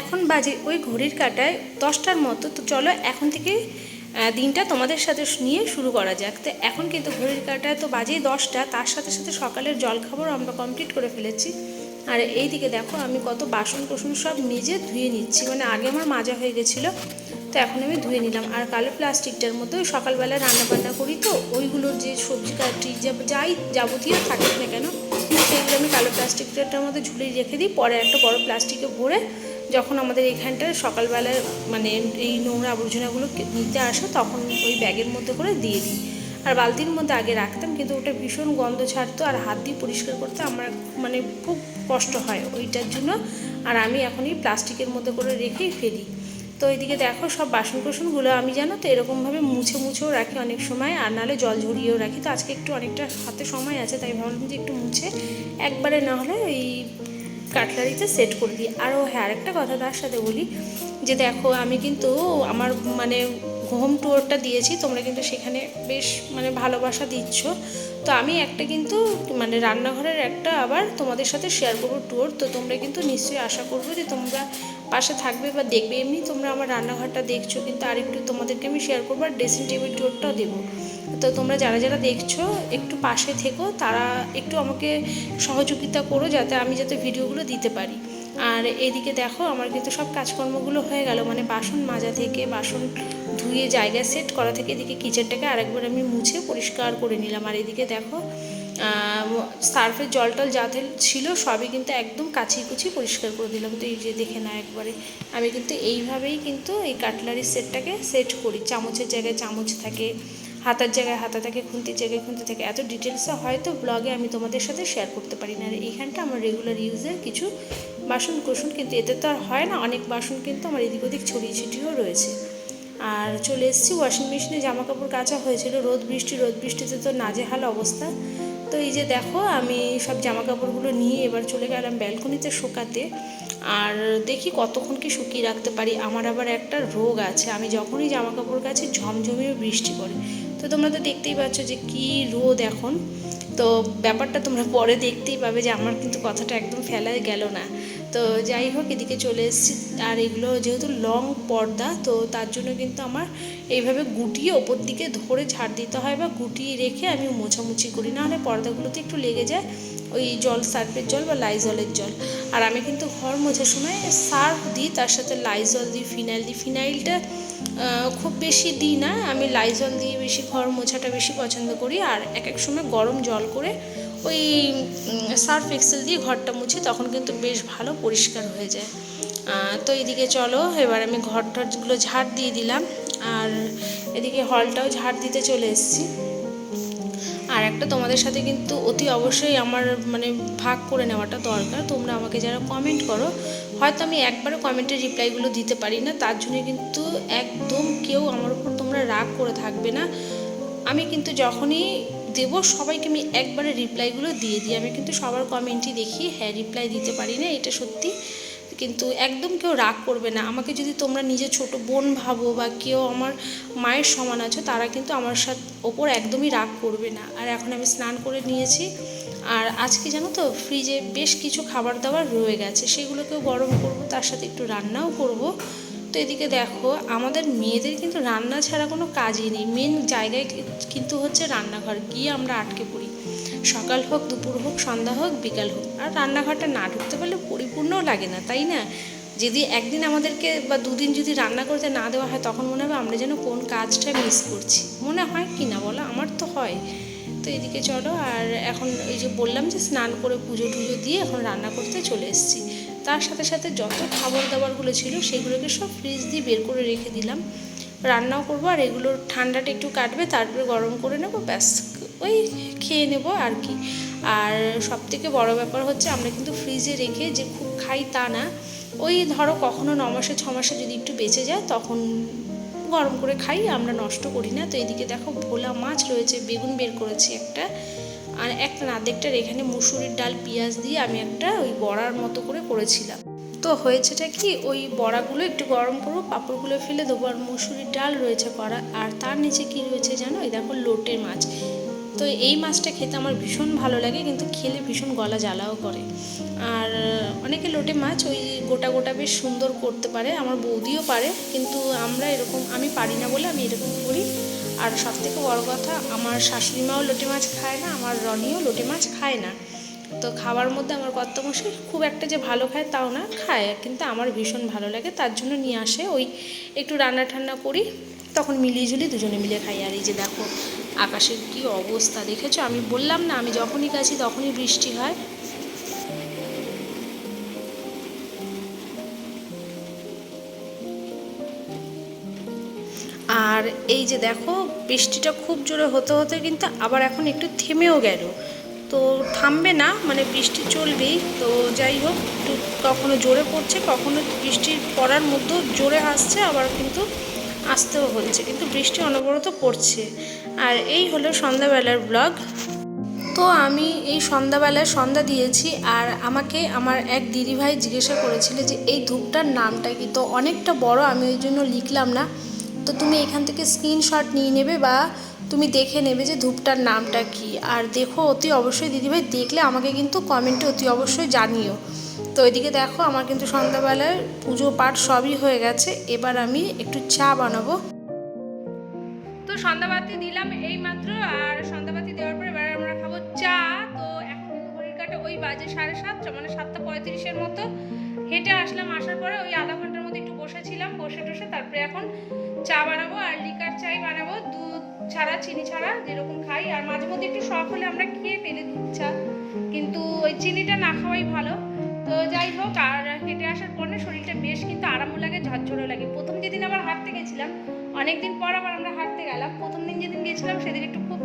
এখন বাজে ওই ঘড়ির কাটায় দশটার মতো, তো চলো এখন থেকে দিনটা তোমাদের সাথে নিয়ে শুরু করা যাক। তো এখন কিন্তু ঘড়ির কাটায় তো বাজেই দশটা, তার সাথে সাথে সকালের জলখাবার আমরা কমপ্লিট করে ফেলেছি। আর এই দিকে দেখো আমি কত বাসন কোসন সব নিজে ধুয়ে নিচ্ছি মানে আগে আমার মাজা হয়ে গেছিল, তো এখন আমি ধুয়ে নিলাম। আর কালো প্লাস্টিকটার মধ্যে ওই সকালবেলা রান্না বান্না করি তো, ওইগুলোর যে সবজি কাটি যাই যাবতীয় থাকে না কেন সেগুলো আমি কালো প্লাস্টিকটার মধ্যে ঝুলিয়ে রেখে দিই, পরে একটা বড় প্লাস্টিকে ভরে যখন আমাদের এখানটা সকালবেলায় মানে এই নোংরা আবর্জনাগুলো নিতে আসে, তখন ওই ব্যাগের মধ্যে করে দিয়ে দিই। আর বালতির মধ্যে আগে রাখতাম, কিন্তু ওটা ভীষণ গন্ধ ছাড়তো আর হাত দিয়ে পরিষ্কার করতে আমার মানে খুব কষ্ট হয় ওইটার জন্য। আর আমি এখন এই প্লাস্টিকের মধ্যে করে রেখেই ফেলি। তো এইদিকে দেখো সব বাসন কোসনগুলো আমি জানো তো এরকমভাবে মুছে মুছেও রাখি অনেক সময়, আর নাহলে জল ঝরিয়েও রাখি। তো আজকে একটু অনেকটা হাতে সময় আছে, তাই ভাবলাম যে একটু মুছে, একবারে না হলে এই কাটলারিতে সেট করে দিই। আরও হ্যাঁ আরেকটা কথা তার সাথে বলি, যে দেখো আমি কিন্তু আমার মানে হোম ট্যুরটা দিয়েছি, তোমরা কিন্তু সেখানে বেশ মানে ভালোবাসা দিচ্ছ। তো আমি একটা কিন্তু মানে রান্নাঘরের একটা আবার তোমাদের সাথে শেয়ার করব ট্যুর তো তোমরা কিন্তু নিশ্চয়ই আশা করব যে তোমরা পাশে থাকবে বা দেখবে এমনি তোমরা আমার রান্নাঘরটা দেখছ, কিন্তু আরেকটু তোমাদেরকে আমি শেয়ার করব আর ড্রেসিং টেবিল ট্যুরটাও দেবো। তো তোমরা যারা যারা দেখছ, একটু পাশে থেকো, তারা একটু আমাকে সহযোগিতা করো যাতে আমি যাতে ভিডিওগুলো দিতে পারি। আর এদিকে দেখো, আমার কিন্তু সব কাজকর্মগুলো হয়ে গেল মানে বাসন মাজা থেকে, বাসন ধুয়ে জায়গায় সেট করা থেকে এদিকে কিচেনটাকে আরেকবার আমি মুছে পরিষ্কার করে নিলাম। আর এদিকে দেখো সার্ফের জল টল যাতে ছিল সবই কিন্তু একদম কাছি কুচি পরিষ্কার করে দিলাম। তো এই যে দেখে না একবারে। আমি কিন্তু এইভাবেই কিন্তু এই কাটলারি সেটটাকে সেট করি। চামচের জায়গায় চামচ থাকে, হাতার জায়গায় হাতা থাকে, খুন্তির জায়গায় খুন্তি থাকে। এত ডিটেলসে হয়তো ব্লগে আমি তোমাদের সাথে শেয়ার করতে পারি না। আর এইখানটা আমার রেগুলার ইউজের কিছু বাসন কোসন কিন্তু এতে তো আর হয় না, অনেক বাসন কিন্তু আমার এদিক ওদিক ছড়িয়ে ছিটিয়েও রয়েছে। আর চলে এসেছি ওয়াশিং মেশিনে জামা কাপড় কাচা হয়েছিল। রোদ বৃষ্টি, রোদ বৃষ্টিতে তো নাজেহাল অবস্থা। তো এই যে দেখো, আমি সব জামা কাপড়গুলো নিয়ে এবার চলে গেলাম ব্যালকনিতে শুকাতে। আর দেখি কতক্ষণ কি শুকিয়ে রাখতে পারি। আমার আবার একটা রোগ আছে। আমি যখনই জামা কাপড় কাছে ঝমঝমিয়ে বৃষ্টি পড়ে। তো তোমরা তো দেখতেই পাচ্ছ যে কি রোদ এখন। তো ব্যাপারটা তোমরা পরে দেখতেই পাবে যে আমার কিন্তু কথাটা একদম ফেলায় গেল না। তো যাই হোক, এদিকে চলে এসেছি। আর এগুলো যেহেতু লং পর্দা, তো তার জন্য কিন্তু আমার এইভাবে গুটিয়ে ওপর দিকে ধরে ঝাড় দিতে হয় বা গুটিয়ে রেখে আমি মোছামুছি করি। না হলে পর্দাগুলোতে একটু লেগে যায় ওই জল, সার্ফের জল বা লাইজলের জল। আর আমি কিন্তু ঘর মোছার সময় সার্ফ দিই, তার সাথে লাইজল দিই, ফিনাইল দিই। ফিনাইলটা খুব বেশি দিই না, আমি লাইজল দিয়ে বেশি ঘর মোছাটা বেশি পছন্দ করি। আর এক এক সময় গরম জল করে ওই সার্ফ এক্সেল দিয়ে ঘরটা মুছি, তখন কিন্তু বেশ ভালো পরিষ্কার হয়ে যায়। তো এদিকে চলো, এবার আমি ঘর টরগুলো ঝাড় দিয়ে দিলাম, আর এদিকে হলটাও ঝাড় দিতে চলে এসেছি। আর একটা তোমাদের সাথে কিন্তু অতি অবশ্যই আমার মানে ভাগ করে নেওয়াটা দরকার। তোমরা আমাকে যারা কমেন্ট করো, হয়তো আমি একবারে কমেন্টের রিপ্লাইগুলো দিতে পারি না, তার জন্য কিন্তু একদম কেউ আমার উপর তোমরা রাগ করে থাকবে না। আমি কিন্তু যখনই দেব, সবাইকে আমি একবারে রিপ্লাইগুলো দিয়ে দিই। আমি কিন্তু সবার কমেন্টই দেখি হ্যাঁ রিপ্লাই দিতে পারি না, এটা সত্যি। কিন্তু একদম কেউ রাগ করবে না। আমাকে যদি তোমরা নিজে ছোট বোন ভাবো বা কেউ আমার মায়ের সমান আছো, তারা কিন্তু আমার সাথে, ওপর একদমই রাগ করবে না। আর এখন আমি স্নান করে নিয়েছি। আর আজকে জানো তো ফ্রিজে বেশ কিছু খাবার দাবার রয়ে গেছে। সেগুলোকেও গরম করব, তার সাথে একটু রান্নাও করব। তো এদিকে দেখো, আমাদের মেয়েদের কিন্তু রান্না ছাড়া কোনো কাজই নেই। মেন জায়গায় কিন্তু হচ্ছে রান্নাঘর, গিয়ে আমরা আটকে পড়ি। সকাল হোক, দুপুর হোক, সন্ধ্যা হোক, বিকাল হোক। আর রান্নাঘরটা না ঢুকতে পারলে পরিপূর্ণও লাগে না, তাই না? যদি একদিন আমাদেরকে বা দুদিন যদি রান্না করতে না দেওয়া হয়, তখন মনে হবে আমরা যেন কোন কাজটা মিস করছি। মনে হয় কি না বলো? আমার তো হয়। তো এদিকে চলো, আর এখন এই যে বললাম যে স্নান করে পুজো টুজো দিয়ে এখন রান্না করতে চলে এসেছি। তার সাথে সাথে যত খাবার দাবারগুলো ছিল সেগুলোকে সব ফ্রিজ দিয়ে বের করে রেখে দিলাম। রান্নাও করব আর এগুলোর ঠান্ডাটা একটু কাটবে, তারপরে গরম করে নেব, ব্যাস, ওই খেয়ে নেব আর কি। আর সব থেকে বড়ো ব্যাপার হচ্ছে আমরা কিন্তু ফ্রিজে রেখে যে খুব খাই তা না, ওই ধরো কখনো ন মাসে, ছ মাসে যদি একটু বেঁচে যায় তখন গরম করে খাই, আমরা নষ্ট করি না। তো এদিকে দেখো ভোলা মাছ রয়েছে, বেগুন বের করেছি একটা। আর একটা নাদেকটার এখানে মুসুরির ডাল, পেঁয়াজ দিয়ে আমি একটা ওই বড়ার মতো করে করেছিলাম। তো হয়েছেটা কি, ওই বড়াগুলো একটু গরম করব, পাঁপড়গুলো ফেলে দেবো, আর মুসুরির ডাল রয়েছে করা আর তার নিচে কি রয়েছে জানো, এই দেখো লোটে মাছ। তো এই মাছটা খেতে আমার ভীষণ ভালো লাগে, কিন্তু খেলে ভীষণ গলা জ্বালাও করে। আর অনেকে লোটে মাছ ওই গোটা গোটা বেশ সুন্দর করতে পারে, আমার বৌদিও পারে, কিন্তু আমরা এরকম, আমি পারি না বলে আমি এরকম করি। আর সব থেকে বড়ো কথা, আমার শাশুড়ি মাও লোটে মাছ খায় না, আমার রনিও লোটে মাছ খায় না। তো খাওয়ার মধ্যে আমার কর্তমশাই খুব একটা যে ভালো খায় তাও না, খায়। কিন্তু আমার ভীষণ ভালো লাগে, তার জন্য নিয়ে আসে, ওই একটু রান্না ঠান্না করি, তখন মিলিয়ে ঝুলি দুজনে মিলে খাই। আর এই যে দেখো, আকাশের কি অবস্থা, দেখেছ? আমি বললাম না, আমি যখনই গেছি তখনই বৃষ্টি হয়। এই যে দেখো, বৃষ্টিটা খুব জোরে হতে হতে কিন্তু আবার এখন একটু থেমেও গেল। তো থামবে না মানে বৃষ্টি চলবেই। তো যাই হোক, একটু কখনো জোরে পড়ছে, কখনো বৃষ্টির পড়ার মধ্যেও জোরে আসছে, আবার কিন্তু আসতেও হচ্ছে। কিন্তু বৃষ্টি অনবরত পড়ছে। আর এই হলো সন্ধ্যাবেলার ব্লগ তো আমি এই সন্ধ্যাবেলায় সন্ধ্যা দিয়েছি, আর আমাকে আমার এক দিদিভাই জিজ্ঞাসা করেছিল যে, এই ধূপটার নামটা কি? তো অনেকটা বড়, আমি ওই জন্য লিখলাম না। তো তুমি এখান থেকে স্ক্রিনশট নিয়ে নেবে বা তুমি দেখে নেবে যে ধূপটার নামটা কি। আর দেখো অতি অবশ্যই দিদিভাই, দেখলে আমাকে কিন্তু কমেন্টে অতি অবশ্যই জানিও। তো এদিকে দেখো আমার কিন্তু সন্ধ্যাবেলায় পুজো পাঠ সবই হয়ে গেছে, এবার আমি একটু চা বানাবো। তো সন্ধ্যাবাতি দিলাম এই মাত্র আর সন্ধ্যাবাতি দেওয়ার পরে এবার আমরা খাব চা। তো এখন ঘড়ির কাটা ওই বাজে সাড়ে সাতটা মানে সাতটা পঁয়ত্রিশের মতো। হেঁটে আসলাম, আসার পরে ওই আধা ঘণ্টার মধ্যে একটু বসেছিলাম, বসে টসে তারপরে এখন চা বানাবো আর লিকার চাই বানাবো, দুধ ছাড়া, চিনি ছাড়া যেরকম খাই। আর মাঝে মধ্যে একটু শখ হলে আমরা খেয়ে ফেলি দুধ চা। কিন্তু ওই চিনিটা না খাওয়াই ভালো। তো যাই হোক, আর হেঁটে আসার পরে শরীরটা বেশ কিন্তু আরামও লাগে, ঝরঝরও লাগে। প্রথম যেদিন আবার হাঁটতে গেছিলাম, অনেকদিন পর আবার আমরা হাঁটতে গেলাম। প্রথম দিন যেদিন গেছিলাম, সেদিন একটু খুব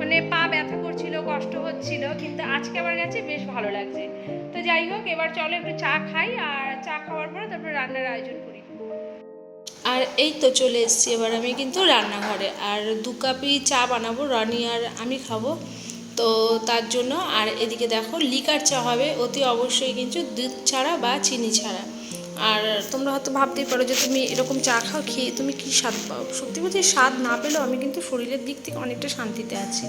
মানে পা ব্যথা করছিল, কষ্ট হচ্ছিল, কিন্তু আজকে আবার গেছে, বেশ ভালো লাগছে। তো যাই হোক, এবার চলো একটু চা খাই, আর চা খাওয়ার পরে তারপরে রান্নার আয়োজন আর এই তো চলে এসেছি, এবার আমি কিন্তু রান্নাঘরে। আর দু কাপি চা বানাবো, রনি আর আমি খাব। তো তার জন্য, আর এদিকে দেখো, লিকার চা হবে, অতি অবশ্যই কিন্তু দুধ ছাড়া বা চিনি ছাড়া। আর তোমরা হয়তো ভাবতেই পারো যে তুমি এরকম চা খাও, খেয়ে তুমি কী স্বাদ পাও? সত্যি বলছি স্বাদ না পেলেও আমি কিন্তু শরীরের দিক থেকে অনেকটা শান্তিতে আছি।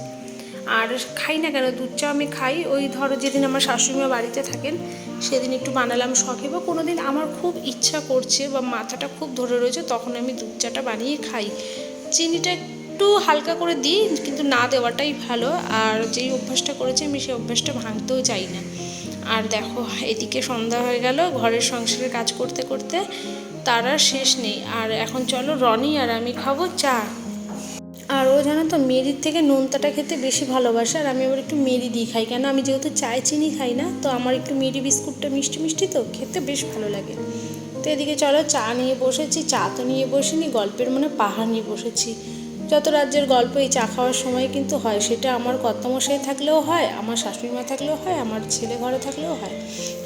আর খাই না কেন? দুধ চা আমি খাই। ওই ধরো যেদিন আমার শাশুড়িমা বাড়িতে থাকেন, সেদিন একটু বানালাম শখে। বা কোনো দিন আমার খুব ইচ্ছা করছে বা মাথাটা খুব ধরে রয়েছে, তখন আমি দুধ চাটা বানিয়ে খাই। চিনিটা একটু হালকা করে দিই, কিন্তু না দেওয়াটাই ভালো। আর যেই অভ্যাসটা করেছি আমি সেই অভ্যাসটা ভাঙতেও চাই না। আর দেখো, এদিকে সন্ধ্যা হয়ে গেল, ঘরের সংসারের কাজ করতে করতে তার আর শেষ নেই। আর এখন চলো রনি আর আমি খাব চা। আর ও জানো তো মেরির থেকে নোনতাটা খেতে বেশি ভালোবাসে আর আমি আবার একটু মেরি দিয়ে খাই। কেন? আমি যেহেতু চায় চিনি খাই না তো আমার একটু মেরি বিস্কুটটা মিষ্টি মিষ্টি তো খেতে বেশ ভালো লাগে। তো এদিকে চলো চা নিয়ে বসেছি চা তো নিয়ে বসিনি গল্পের মনে পাহাড় নিয়ে বসেছি। যত রাজ্যের গল্প এই চা খাওয়ার সময় কিন্তু হয় সেটা আমার কর্তমশাই থাকলেও হয় আমার শাশুড়ি মা থাকলেও হয় আমার ছেলে ঘরে থাকলেও হয়।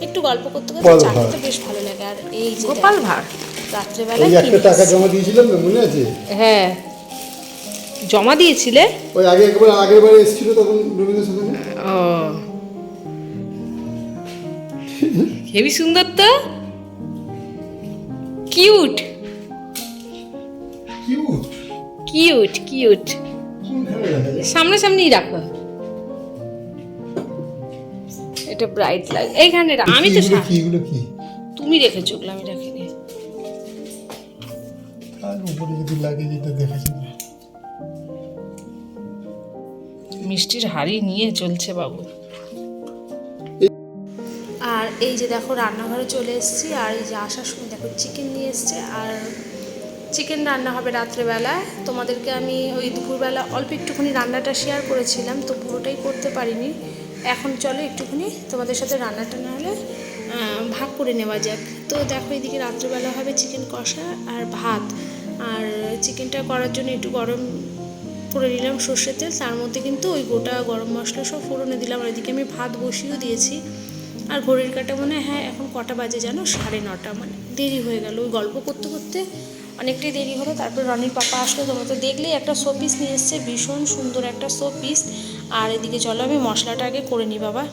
একটু গল্প করতে করতে চা খেতে বেশ ভালো লাগে আর এই যে গোপাল ভাঁড়। রাত্রেবেলা টাকা জমা দিয়েছিলাম না মনে আছে? হ্যাঁ। জমা দিয়েছিলে? ওই আগে একবার আগের বারে এসেছিল তখন রবীন্দ্র সদনে ও। হেভি সুন্দর তো? কিউট। কিউট? Cute cute. কোনখানে দেখা যায়? সামনাসামনি রাখো। এটা ব্রাইট লাগ এইখানে রাখ- আমি তো এগুলো কি? তুমি রেখেছো আমি রাখিনি। আর উপরে যদি লাগে যেটা দেখা যাবে মিষ্টির হাড়ি নিয়ে চলছে বাবু। আর এই যে দেখো, রান্নাঘরে চলে এসেছি, আর এই যে আসার সময় দেখো চিকেন নিয়ে এসছে, আর চিকেন রান্না হবে রাত্রেবেলায়। তোমাদেরকে আমি ওই দুপুরবেলা অল্প একটুখানি রান্নাটা শেয়ার করেছিলাম, তো পুরোটাই করতে পারিনি। এখন চলো একটুখানি তোমাদের সাথে রান্নাটা না হলে ভাগ করে নেওয়া যাক। তো দেখো এদিকে রাত্রেবেলা হবে চিকেন কষা আর ভাত। আর চিকেনটা করার জন্য একটু গরম করে নিলাম সর্ষের তেল। তার মধ্যে কিন্তু ওই গোটা গরম মশলা সব ফোড়নে দিলাম। আর এদিকে আমি ভাত বসিয়েও দিয়েছি। আর ঘড়ির কাটা মনে, হয়, এখন কটা বাজে জানো? সাড়ে নটা মানে। দেরি হয়ে গেল। ওই গল্প করতে করতে অনেকটাই দেরি হলো। তারপর রনির পাপা আসলো তোমরা তো দেখলেই একটা শো পিস নিয়ে এসছে। ভীষণ সুন্দর একটা শো পিস আর এদিকে চলো আমি মশলাটা আগে করে নিই বাবা।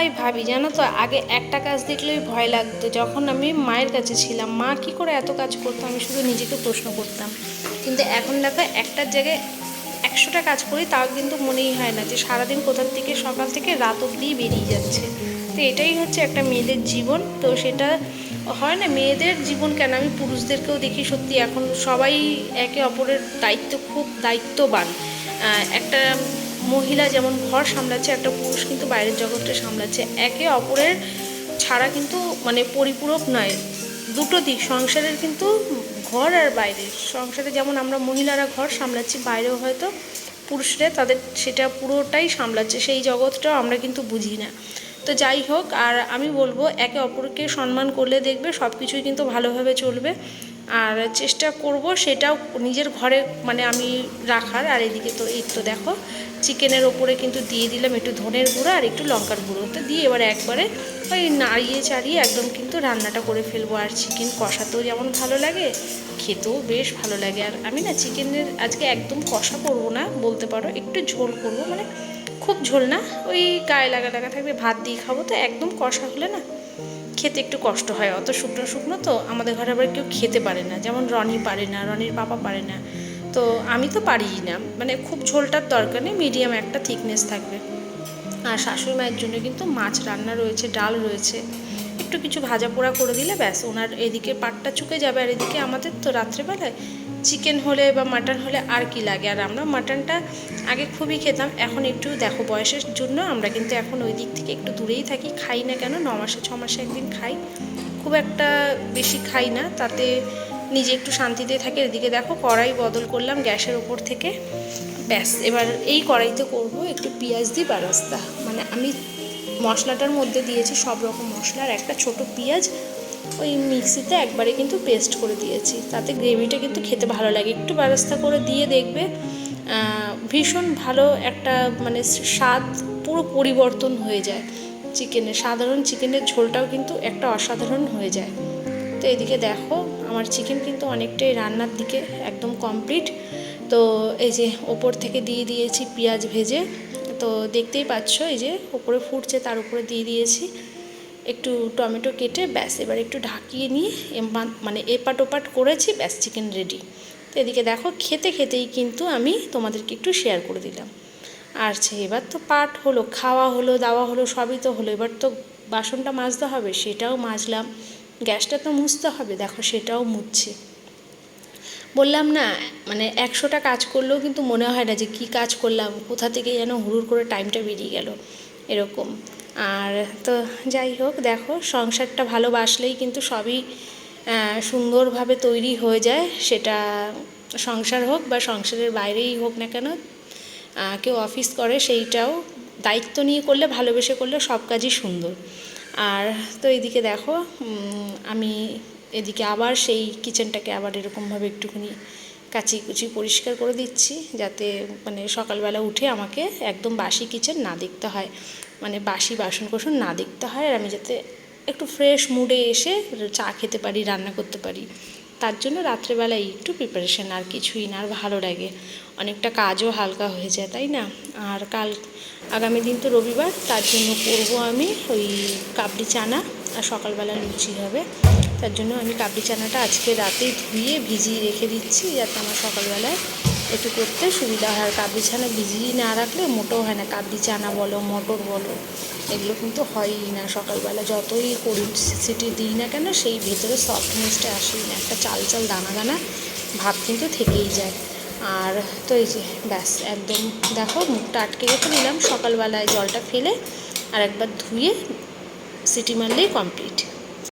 তাই ভাবি, জানো তো, আগে একটা কাজ দেখলেই ভয় লাগতো। যখন আমি মায়ের কাছে ছিলাম, মা কি করে এত কাজ করতো? আমি শুধু নিজেকে প্রশ্ন করতাম। কিন্তু এখন দেখো, একটার জায়গায় একশোটা কাজ করি, তাও কিন্তু মনেই হয় না যে সারাদিন কোথার থেকে, সকাল থেকে রাত অবধি বেরিয়ে যাচ্ছে। তো এটাই হচ্ছে একটা মেয়েদের জীবন। তো সেটা হয় না, মেয়েদের জীবন কেন? আমি পুরুষদেরকেও দেখি সত্যি এখন সবাই একে অপরের দায়িত্ব, খুব দায়িত্ববান। একটা মহিলা যেমন ঘর সামলাচ্ছে, একটা পুরুষ কিন্তু বাইরের জগৎটা সামলাচ্ছে। একে অপরের ছাড়া কিন্তু মানে পরিপূরক নয়। দুটো দিক, সংসারের কিন্তু ঘর আর বাইরে। সংসারে যেমন আমরা মহিলারা ঘর সামলাচ্ছি, বাইরেও হয়তো পুরুষরা তাদের সেটা পুরোটাই সামলাচ্ছে। সেই জগৎটাও আমরা কিন্তু বুঝি না। তো যাই হোক, আর আমি বলব, একে অপরকে সম্মান করলে দেখবে সব কিছুই কিন্তু ভালোভাবে চলবে। আর চেষ্টা করব সেটাও নিজের ঘরে মানে আমি রাখার। আর এদিকে তো এই তো দেখো, চিকেনের ওপরে কিন্তু দিয়ে দিলাম একটু ধনের গুঁড়ো আর একটু লঙ্কার গুঁড়ো। তো দিয়ে এবার একবারে ওই নাড়িয়ে চাড়িয়ে একদম কিন্তু রান্নাটা করে ফেলব। আর চিকেন কষাতেও যেমন ভালো লাগে, খেতেও বেশ ভালো লাগে। আর আমি না চিকেনের আজকে একদম কষা করব না, বলতে পারো, একটু ঝোল করব। মানে খুব ঝোল না, ওই গায়ে লাগা লাগা থাকবে, ভাত দিয়ে খাব। তো একদম কষা হলে না খেতে একটু কষ্ট হয়। অত শুকনো শুকনো তো আমাদের ঘরে আবার কেউ খেতে পারে না। যেমন রনি পারে না, রনির পাপা পারে না। তো আমি তো পারি না। মানে খুব ঝোলটার দরকার নেই মিডিয়াম একটা থিকনেস থাকবে। আর শাশুড়ি মায়ের জন্য কিন্তু মাছ রান্না রয়েছে, ডাল রয়েছে। একটু কিছু ভাজা পোড়া করে দিলে ব্যাস, ওনার এদিকে পাটটা চুকে যাবে আর এদিকে আমাদের তো রাত্রেবেলায় চিকেন হলে বা মাটন হলে আর কি লাগে? আর আমরা মাটনটা আগে খুবই খেতাম, এখন একটু দেখো বয়সের জন্য আমরা কিন্তু এখন ওই দিক থেকে একটু দূরেই থাকি, খাই না কেন? ন মাসে, ছ মাসে একদিন খাই। খুব একটা বেশি খাই না, তাতে নিজে একটু শান্তিতে থাকে। এদিকে দেখো কড়াই বদল করলাম গ্যাসের ওপর থেকে। ব্যাস, এবার এই কড়াইতে করব একটু পেঁয়াজ দিয়ে বারাস্তা। মানে আমি মশলাটার মধ্যে দিয়েছি সব রকম মশলার একটা ছোট পেঁয়াজ ওই মিক্সিতে একবারে কিন্তু পেস্ট করে দিয়েছি। তাতে গ্রেভিটা কিন্তু খেতে ভালো লাগে। একটু বারাস্তা করে দিয়ে দেখবে ভীষণ ভালো একটা মানে স্বাদ, পুরো পরিবর্তন হয়ে যায়। চিকেনের, সাধারণ চিকেনের ঝোলটাও কিন্তু একটা অসাধারণ হয়ে যায়। তো এদিকে দেখো, আমার চিকেন কিন্তু অনেকটাই রান্নার দিকে একদম কমপ্লিট তো এই যে ওপর থেকে দিয়ে দিয়েছি পেঁয়াজ ভেজে, তো দেখতেই পাচ্ছ এই যে ওপরে ফুটছে, তার উপরে দিয়ে দিয়েছি। একটু টমেটো কেটে ব্যাস, এবার একটু ঢাকিয়ে নিয়ে মানে এপাট ওপাট করেছি, ব্যাস চিকেন রেডি তো এদিকে দেখো, খেতে খেতেই কিন্তু আমি তোমাদেরকে একটু শেয়ার করে দিলাম। আর সে এবার তো পাট হলো, খাওয়া হলো, দাওয়া হলো, সবই তো হলো। এবার তো বাসনটা মাজতে হবে, সেটাও মাজলাম। গ্যাসটা তো মুছতে হবে, দেখো সেটাও মুছছে। বললাম না মানে একশোটা কাজ করলেও কিন্তু মনে হয় না যে কি কাজ করলাম, কোথা থেকে যেন হুড়ুর করে টাইমটা বেরিয়ে গেল, এরকম। আর তো যাই হোক, দেখো, সংসারটা ভালোবাসলেই কিন্তু সবই সুন্দরভাবে তৈরি হয়ে যায়। সেটা সংসার হোক বা সংসারের বাইরেই হোক না কেন কেউ অফিস করে সেইটাও দায়িত্ব নিয়ে করলে, ভালোবেসে করলে সব কাজই সুন্দর। আর তো এদিকে দেখো আমি এদিকে আবার সেই কিচেনটাকে আবার এরকমভাবে একটুখানি কাচি কুচি পরিষ্কার করে দিচ্ছি যাতে মানে সকালবেলা উঠে আমাকে একদম বাসি কিচেন না দেখতে হয়। মানে বাসি বাসন কোসন না দেখতে হয় আর আমি যাতে একটু ফ্রেশ মুডে এসে চা খেতে পারি, রান্না করতে পারি। তার জন্য রাত্রেবেলায় একটু প্রিপারেশন আর কিছুই না, আর ভালো লাগে। অনেকটা কাজও হালকা হয়ে যায়, তাই না? আর কাল আগামী দিন তো রবিবার, তার জন্য করব আমি ওই কাবলি চানা, আর সকালবেলা লুচি হবে। তার জন্য আমি কাবলি চানাটা আজকে রাতেই ধুয়ে ভিজিয়ে রেখে দিচ্ছি, যাতে আমার সকালবেলায় একটু করতে সুবিধা হয়। আর কাবলি চানা ভিজিয়ে না রাখলে মোটেও হয় না। কাবলি চানা বলো, মটর বলো, এগুলো কিন্তু হয়ই না সকালবেলা। যতই করি সিটি দিই না কেন, সেই ভেতরে সফটনেসটা আসেই না। একটা চাল চাল দানা দানা ভাব কিন্তু থেকেই যায়। আর তো এই যে, ব্যাস, একদম দেখো, মুখটা আটকে রেখে দিলাম। সকালবেলায় জলটা ফেলে আর একবার ধুয়ে সিটি মারলেই কমপ্লিট